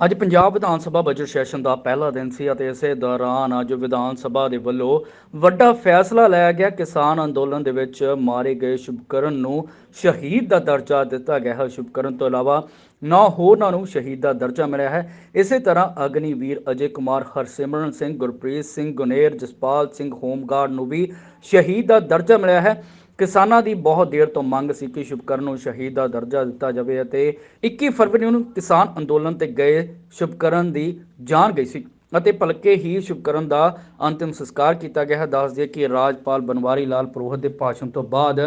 ਅੱਜ Punjab Vidhan Sabha budget session ਦਾ ਪਹਿਲਾ ਦਿਨ ਸੀ ਅਤੇ ਇਸੇ ਦੌਰਾਨ ਅੱਜ ਵਿਧਾਨ ਸਭਾ ਦੇ ਵੱਲੋਂ ਵੱਡਾ ਫੈਸਲਾ ਲਿਆ ਗਿਆ। ਕਿਸਾਨ ਅੰਦੋਲਨ ਦੇ ਵਿੱਚ ਮਾਰੇ ਗਏ ਸ਼ੁਭਕਰਨ ਨੂੰ ਸ਼ਹੀਦ ਦਾ ਦਰਜਾ ਦਿੱਤਾ ਗਿਆ ਹੈ। ਸ਼ੁਭਕਰਨ ਤੋਂ ਇਲਾਵਾ ਨੌ ਹੋਰਨਾਂ ਨੂੰ ਸ਼ਹੀਦ ਦਾ ਦਰਜਾ ਮਿਲਿਆ ਹੈ। ਇਸੇ ਤਰ੍ਹਾਂ ਅਗਨੀਵੀਰ ਅਜੇ ਕੁਮਾਰ, ਹਰਸਿਮਰਨ ਸਿੰਘ, ਗੁਰਪ੍ਰੀਤ ਸਿੰਘ, ਗੁਨੇਰ, ਜਸਪਾਲ ਸਿੰਘ, ਹੋਮਗਾਰਡ ਨੂੰ ਵੀ ਸ਼ਹੀਦ ਦਾ ਦਰਜਾ ਮਿਲਿਆ ਹੈ। ਕਿਸਾਨਾਂ ਦੀ ਬਹੁਤ ਦੇਰ ਤੋਂ ਮੰਗ ਸੀ ਕਿ ਸ਼ੁਭਕਰਨ ਨੂੰ ਸ਼ਹੀਦ ਦਾ ਦਰਜਾ ਦਿੱਤਾ ਜਾਵੇ ਅਤੇ 21 ਫਰਵਰੀ ਨੂੰ ਕਿਸਾਨ ਅੰਦੋਲਨ ਤੇ ਗਏ ਸ਼ੁਭਕਰਨ ਦੀ ਜਾਨ ਗਈ ਸੀ ਅਤੇ ਭਲਕੇ ਹੀ ਸ਼ੁਭਕਰਨ ਦਾ ਅੰਤਿਮ ਸੰਸਕਾਰ ਕੀਤਾ ਗਿਆ। ਹੈ ਦੱਸ ਦਈਏ ਕਿ ਰਾਜਪਾਲ ਬਨਵਾਰੀ ਲਾਲ ਪ੍ਰੋਹਿਤ ਦੇ ਭਾਸ਼ਣ ਤੋਂ ਬਾਅਦ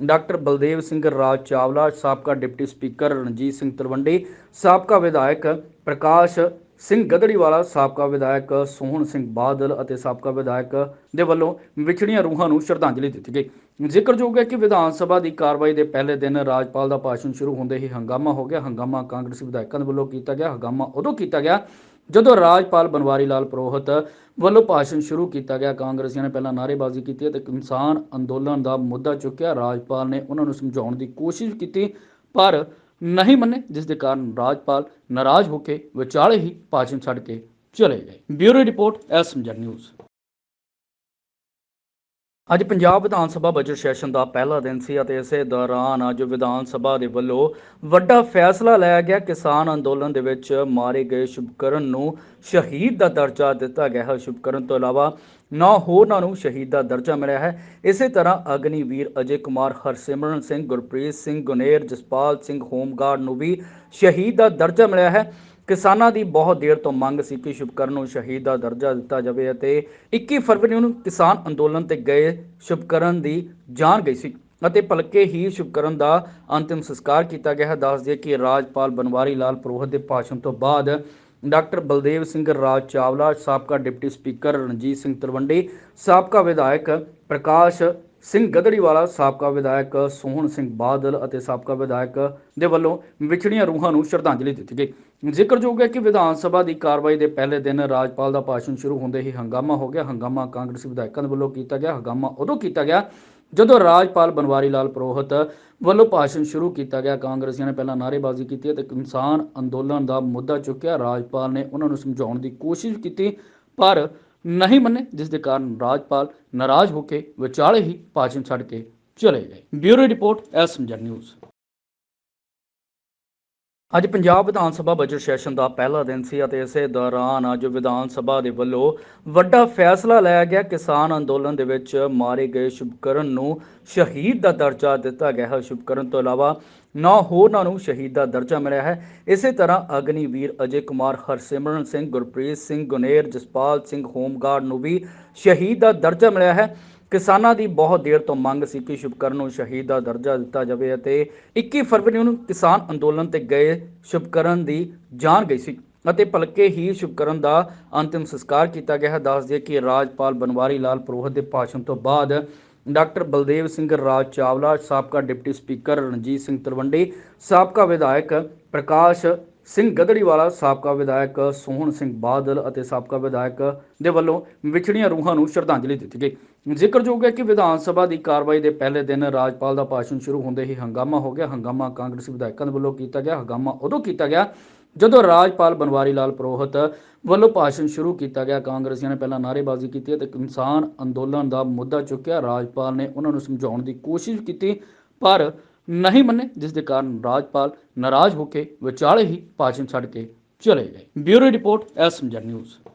ਡਾਕਟਰ ਬਲਦੇਵ ਸਿੰਘ ਰਾਜ ਚਾਵਲਾ, ਸਾਬਕਾ ਡਿਪਟੀ ਸਪੀਕਰ ਰਣਜੀਤ ਸਿੰਘ ਤਲਵੰਡੀ, ਸਾਬਕਾ ਵਿਧਾਇਕ ਪ੍ਰਕਾਸ਼ ਸਿੰਘ ਗਦੜੀਵਾਲਾ ਸਾਬਕਾ ਵਿਧਾਇਕ ਸੋਹਣ ਸਿੰਘ ਬਾਦਲ ਅਤੇ ਸਾਬਕਾ ਵਿਧਾਇਕ ਦੇ ਵੱਲੋਂ ਵਿਛੜੀਆਂ ਰੂਹਾਂ ਨੂੰ ਸ਼ਰਧਾਂਜਲੀ ਦਿੱਤੀ ਗਈ। ਜ਼ਿਕਰਯੋਗ ਹੈ ਕਿ ਵਿਧਾਨ ਸਭਾ ਦੀ ਕਾਰਵਾਈ ਦੇ ਪਹਿਲੇ ਦਿਨ ਰਾਜਪਾਲ ਦਾ ਭਾਸ਼ਣ ਸ਼ੁਰੂ ਹੁੰਦੇ ਹੀ ਹੰਗਾਮਾ ਹੋ ਗਿਆ। ਹੰਗਾਮਾ ਕਾਂਗਰਸੀ ਵਿਧਾਇਕਾਂ ਦੇ ਵੱਲੋਂ ਕੀਤਾ ਗਿਆ। ਹੰਗਾਮਾ ਉਦੋਂ ਕੀਤਾ ਗਿਆ ਜਦੋਂ ਰਾਜਪਾਲ ਬਨਵਾਰੀ ਲਾਲ ਪ੍ਰੋਹਿਤ ਵੱਲੋਂ ਭਾਸ਼ਣ ਸ਼ੁਰੂ ਕੀਤਾ ਗਿਆ। ਕਾਂਗਰਸੀਆਂ ਨੇ ਪਹਿਲਾਂ ਨਾਅਰੇਬਾਜ਼ੀ ਕੀਤੀ ਅਤੇ ਕਿਸਾਨ ਅੰਦੋਲਨ ਦਾ ਮੁੱਦਾ ਚੁੱਕਿਆ। ਰਾਜਪਾਲ ਨੇ ਉਹਨਾਂ ਨੂੰ ਸਮਝਾਉਣ ਦੀ ਕੋਸ਼ਿਸ਼ ਕੀਤੀ, ਪਰ ਨਹੀਂ ਮੰਨੇ, ਜਿਸ ਦੇ ਕਾਰਨ ਰਾਜਪਾਲ ਨਾਰਾਜ਼ ਹੋ ਕੇ ਵਿਚਾਲੇ ਹੀ ਭਾਸ਼ਣ ਛੱਡ ਕੇ ਚਲੇ ਗਏ। Bureau report SMG news. ਅੱਜ ਪੰਜਾਬ ਵਿਧਾਨ ਸਭਾ ਬਜਟ ਸੈਸ਼ਨ ਦਾ ਪਹਿਲਾ ਦਿਨ ਸੀ ਅਤੇ ਇਸੇ ਦੌਰਾਨ ਅੱਜ ਵਿਧਾਨ ਸਭਾ ਦੇ ਵੱਲੋਂ ਵੱਡਾ ਫੈਸਲਾ ਲਿਆ ਗਿਆ। ਕਿਸਾਨ ਅੰਦੋਲਨ ਦੇ ਵਿੱਚ ਮਾਰੇ ਗਏ ਸ਼ੁਭਕਰਨ ਨੂੰ ਸ਼ਹੀਦ ਦਾ ਦਰਜਾ ਦਿੱਤਾ ਗਿਆ ਹੈ। ਸ਼ੁਭਕਰਨ ਤੋਂ ਇਲਾਵਾ ਨੌ ਹੋਰਨਾਂ ਨੂੰ ਸ਼ਹੀਦ ਦਾ ਦਰਜਾ ਮਿਲਿਆ ਹੈ। ਇਸੇ ਤਰ੍ਹਾਂ ਅਗਨੀਵੀਰ ਅਜੇ ਕੁਮਾਰ, ਹਰਸਿਮਰਨ ਸਿੰਘ, ਗੁਰਪ੍ਰੀਤ ਸਿੰਘ, ਗੁਨੇਰ, ਜਸਪਾਲ ਸਿੰਘ, ਹੋਮਗਾਰਡ ਨੂੰ ਵੀ ਸ਼ਹੀਦ ਦਾ ਦਰਜਾ ਮਿਲਿਆ ਹੈ। ਕਿਸਾਨਾਂ ਦੀ ਬਹੁਤ ਦੇਰ ਤੋਂ ਮੰਗ ਸੀ ਕਿ ਸ਼ੁਭਕਰਨ ਨੂੰ ਸ਼ਹੀਦ ਦਾ ਦਰਜਾ ਦਿੱਤਾ ਜਾਵੇ ਅਤੇ 21 ਫਰਵਰੀ ਨੂੰ ਕਿਸਾਨ ਅੰਦੋਲਨ ਤੇ ਗਏ ਸ਼ੁਭਕਰਨ ਦੀ ਜਾਨ ਗਈ ਸੀ ਅਤੇ ਭਲਕੇ ਹੀ ਸ਼ੁਭਕਰਨ ਦਾ ਅੰਤਿਮ ਸੰਸਕਾਰ ਕੀਤਾ ਗਿਆ ਹੈ। ਦੱਸ ਦਈਏ ਕਿ ਰਾਜਪਾਲ ਬਨਵਾਰੀ ਲਾਲ ਪ੍ਰੋਹਿਤ ਦੇ ਭਾਸ਼ਣ ਤੋਂ ਬਾਅਦ ਡਾਕਟਰ ਬਲਦੇਵ ਸਿੰਘ ਰਾਜ ਚਾਵਲਾ, ਸਾਬਕਾ ਡਿਪਟੀ ਸਪੀਕਰ ਰਣਜੀਤ ਸਿੰਘ ਤਲਵੰਡੀ, ਸਾਬਕਾ ਵਿਧਾਇਕ ਪ੍ਰਕਾਸ਼ ਸਿੰਘ ਗਦੜੀਵਾਲਾ ਸਾਬਕਾ ਵਿਧਾਇਕ ਸੋਹਣ ਸਿੰਘ ਬਾਦਲ ਅਤੇ ਸਾਬਕਾ ਵਿਧਾਇਕ ਦੇ ਵੱਲੋਂ ਵਿਛੜੀਆਂ ਰੂਹਾਂ ਨੂੰ ਸ਼ਰਧਾਂਜਲੀ ਦਿੱਤੀ ਗਈ। ਜ਼ਿਕਰਯੋਗ ਹੈ ਕਿ ਵਿਧਾਨ ਸਭਾ ਦੀ ਕਾਰਵਾਈ ਦੇ ਪਹਿਲੇ ਦਿਨ ਰਾਜਪਾਲ ਦਾ ਭਾਸ਼ਣ ਸ਼ੁਰੂ ਹੁੰਦੇ ਹੀ ਹੰਗਾਮਾ ਹੋ ਗਿਆ। ਹੰਗਾਮਾ ਕਾਂਗਰਸੀ ਵਿਧਾਇਕਾਂ ਦੇ ਵੱਲੋਂ ਕੀਤਾ ਗਿਆ। ਹੰਗਾਮਾ ਉਦੋਂ ਕੀਤਾ ਗਿਆ ਜਦੋਂ ਰਾਜਪਾਲ ਬਨਵਾਰੀ ਲਾਲ ਪ੍ਰੋਹਿਤ ਵੱਲੋਂ ਭਾਸ਼ਣ ਸ਼ੁਰੂ ਕੀਤਾ ਗਿਆ। ਕਾਂਗਰਸੀਆਂ ਨੇ ਪਹਿਲਾਂ ਨਾਅਰੇਬਾਜ਼ੀ ਕੀਤੀ ਅਤੇ ਕਿਸਾਨ ਅੰਦੋਲਨ ਦਾ ਮੁੱਦਾ ਚੁੱਕਿਆ। ਰਾਜਪਾਲ ਨੇ ਉਹਨਾਂ ਨੂੰ ਸਮਝਾਉਣ ਦੀ ਕੋਸ਼ਿਸ਼ ਕੀਤੀ, ਪਰ ਨਹੀਂ ਮੰਨੇ, ਜਿਸ ਦੇ ਕਾਰਨ ਰਾਜਪਾਲ ਨਾਰਾਜ਼ ਹੋ ਕੇ ਵਿਚਾਲੇ ਹੀ ਭਾਸ਼ਣ ਛੱਡ ਕੇ ਚਲੇ ਗਏ। Bureau report SMG news. ਅੱਜ ਪੰਜਾਬ ਵਿਧਾਨ ਸਭਾ ਬਜਟ ਸੈਸ਼ਨ ਦਾ ਪਹਿਲਾ ਦਿਨ ਸੀ ਅਤੇ ਇਸੇ ਦੌਰਾਨ ਅੱਜ ਵਿਧਾਨ ਸਭਾ ਦੇ ਵੱਲੋਂ ਵੱਡਾ ਫੈਸਲਾ ਲਿਆ ਗਿਆ। ਕਿਸਾਨ ਅੰਦੋਲਨ ਦੇ ਵਿੱਚ ਮਾਰੇ ਗਏ ਸ਼ੁਭਕਰਨ ਨੂੰ ਸ਼ਹੀਦ ਦਾ ਦਰਜਾ ਦਿੱਤਾ ਗਿਆ ਹੈ। ਸ਼ੁਭਕਰਨ ਤੋਂ ਇਲਾਵਾ ਨੌ ਹੋਰਨਾਂ ਨੂੰ ਸ਼ਹੀਦ ਦਾ ਦਰਜਾ ਮਿਲਿਆ ਹੈ। ਇਸੇ ਤਰ੍ਹਾਂ ਅਗਨੀਵੀਰ ਅਜੇ ਕੁਮਾਰ, ਹਰਸਿਮਰਨ ਸਿੰਘ, ਗੁਰਪ੍ਰੀਤ ਸਿੰਘ, ਗੁਨੇਰ, ਜਸਪਾਲ ਸਿੰਘ, ਹੋਮਗਾਰਡ ਨੂੰ ਵੀ ਸ਼ਹੀਦ ਦਾ ਦਰਜਾ ਮਿਲਿਆ ਹੈ। ਕਿਸਾਨਾਂ ਦੀ ਬਹੁਤ ਦੇਰ ਤੋਂ ਮੰਗ ਸੀ ਕਿ ਸ਼ੁਭਕਰਨ ਨੂੰ ਸ਼ਹੀਦ ਦਾ ਦਰਜਾ ਦਿੱਤਾ ਜਾਵੇ ਅਤੇ 21 ਫਰਵਰੀ ਨੂੰ ਕਿਸਾਨ ਅੰਦੋਲਨ ਤੇ ਗਏ ਸ਼ੁਭਕਰਨ ਦੀ ਜਾਨ ਗਈ ਸੀ ਅਤੇ ਭਲਕੇ ਹੀ ਸ਼ੁਭਕਰਨ ਦਾ ਅੰਤਿਮ ਸੰਸਕਾਰ ਕੀਤਾ ਗਿਆ ਹੈ। ਦੱਸ ਦਈਏ ਕਿ ਰਾਜਪਾਲ ਬਨਵਾਰੀ ਲਾਲ ਪ੍ਰੋਹਿਤ ਦੇ ਭਾਸ਼ਣ ਤੋਂ ਬਾਅਦ ਡਾਕਟਰ ਬਲਦੇਵ ਸਿੰਘ ਰਾਜ ਚਾਵਲਾ, ਸਾਬਕਾ ਡਿਪਟੀ ਸਪੀਕਰ ਰਣਜੀਤ ਸਿੰਘ ਤਲਵੰਡੀ, ਸਾਬਕਾ ਵਿਧਾਇਕ ਪ੍ਰਕਾਸ਼ ਸਿੰਘ ਗਦੜੀਵਾਲਾ ਸਾਬਕਾ ਵਿਧਾਇਕ ਸੋਹਣ ਸਿੰਘ ਬਾਦਲ ਅਤੇ ਸਾਬਕਾ ਵਿਧਾਇਕ ਦੇ ਵੱਲੋਂ ਵਿਛੜੀਆਂ ਰੂਹਾਂ ਨੂੰ ਸ਼ਰਧਾਂਜਲੀ ਦਿੱਤੀ ਗਈ। ਜ਼ਿਕਰਯੋਗ ਹੈ ਕਿ ਵਿਧਾਨ ਸਭਾ ਦੀ ਕਾਰਵਾਈ ਦੇ ਪਹਿਲੇ ਦਿਨ ਰਾਜਪਾਲ ਦਾ ਭਾਸ਼ਣ ਸ਼ੁਰੂ ਹੁੰਦੇ ਹੀ ਹੰਗਾਮਾ ਹੋ ਗਿਆ। ਹੰਗਾਮਾ ਕਾਂਗਰਸੀ ਵਿਧਾਇਕਾਂ ਦੇ ਵੱਲੋਂ ਕੀਤਾ ਗਿਆ। ਹੰਗਾਮਾ ਉਦੋਂ ਕੀਤਾ ਗਿਆ ਜਦੋਂ ਰਾਜਪਾਲ ਬਨਵਾਰੀ ਲਾਲ ਪ੍ਰੋਹਿਤ ਵੱਲੋਂ ਭਾਸ਼ਣ ਸ਼ੁਰੂ ਕੀਤਾ ਗਿਆ। ਕਾਂਗਰਸੀਆਂ ਨੇ ਪਹਿਲਾਂ ਨਾਅਰੇਬਾਜ਼ੀ ਕੀਤੀ ਅਤੇ ਕਿਸਾਨ ਅੰਦੋਲਨ ਦਾ ਮੁੱਦਾ ਚੁੱਕਿਆ। ਰਾਜਪਾਲ ਨੇ ਉਹਨਾਂ ਨੂੰ ਸਮਝਾਉਣ ਦੀ ਕੋਸ਼ਿਸ਼ ਕੀਤੀ, ਪਰ ਨਹੀਂ ਮੰਨੇ, ਜਿਸ ਦੇ ਕਾਰਨ ਰਾਜਪਾਲ ਨਾਰਾਜ਼ ਹੋ ਕੇ ਵਿਚਾਲੇ ਹੀ ਭਾਸ਼ਣ ਛੱਡ ਕੇ ਚਲੇ ਗਏ। Bureau report SMG news.